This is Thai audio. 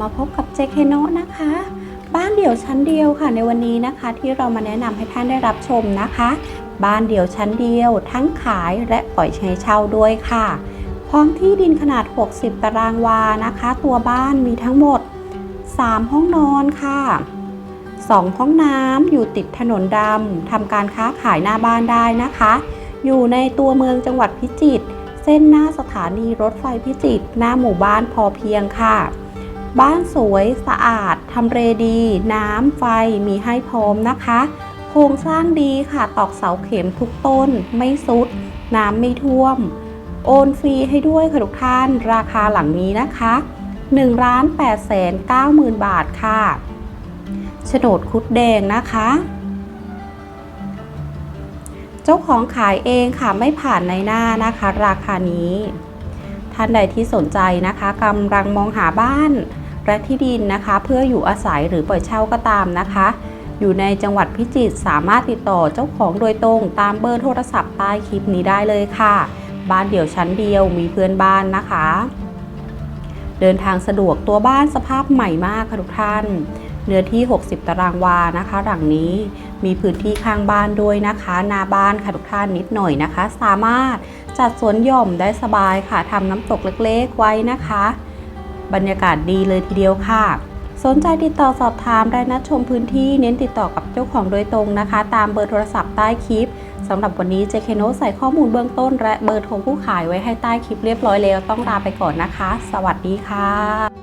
มาพบกับเจเคโนะนะคะ บ้านเดี่ยวชั้นเดียวค่ะในวันนี้นะคะ ที่เรามาแนะนำให้ท่านได้รับชมนะคะ บ้านเดี่ยวชั้นเดียว ทั้งขายและปล่อยให้เช่าด้วยค่ะ พร้อมที่ดินขนาด 60 ตารางวานะคะ ตัวบ้านมีทั้งหมด 3 ห้องนอนค่ะ2ห้องน้ำอยู่ติดถนนดำทำการค้าขายหน้าบ้านได้นะคะ อยู่ในตัวเมืองจังหวัดพิจิตรเส้นหน้าสถานีรถไฟพิจิตรหน้าหมู่บ้านพอเพียงค่ะ บ้านสวยสะอาดทำเลดี น้ำไฟมีให้พร้อมนะคะ โครงสร้างดีค่ะตอกเสาเข็มทุกต้น ไม่ซุด น้ำไม่ท่วม โอนฟรีให้ด้วยค่ะทุกท่าน ราคาหลังนี้นะคะ1ล้าน8แสน9หมื่นบาทค่ะโฉนดคุดแดงนะคะ เจ้าของขายเองค่ะไม่ผ่านในหน้านะคะ ราคานี้ ท่านใดที่สนใจนะคะกำลังมองหาบ้าน และที่ดินนะคะ เพื่ออยู่อาศัยหรือปล่อยเช่าก็ตามนะคะ อยู่ในจังหวัดพิจิตรสามารถติดต่อเจ้าของโดยตรงตามเบอร์โทรศัพท์ใต้คลิปนี้ได้เลยค่ะ บ้านเดี่ยวชั้นเดียวมีเพื่อนบ้านนะคะ เดินทางสะดวกตัวบ้านสภาพใหม่มากค่ะทุกท่าน เนื้อที่ 60 ตารางวานะคะ หลังนี้มีพื้นที่ข้างบ้านด้วยนะคะหน้าบ้านค่ะทุกท่านนิดหน่อยนะคะ สามารถจัดสวนหย่อมได้สบายค่ะทำน้ำตกเล็กๆไว้นะคะ บรรยากาศดีเลยทีเดียวค่ะ สนใจติดต่อสอบถามและนัดชมพื้นที่เน้นติดต่อกับเจ้าของโดยตรงนะคะ ตามเบอร์โทรศัพท์ใต้คลิปสำหรับวันนี้เจเคโนใส่ข้อมูลเบื้องต้น และเบอร์โทรผู้ขายไว้ให้ใต้คลิปเรียบร้อยแล้วต้องลาไปก่อนนะคะ สวัสดีค่ะ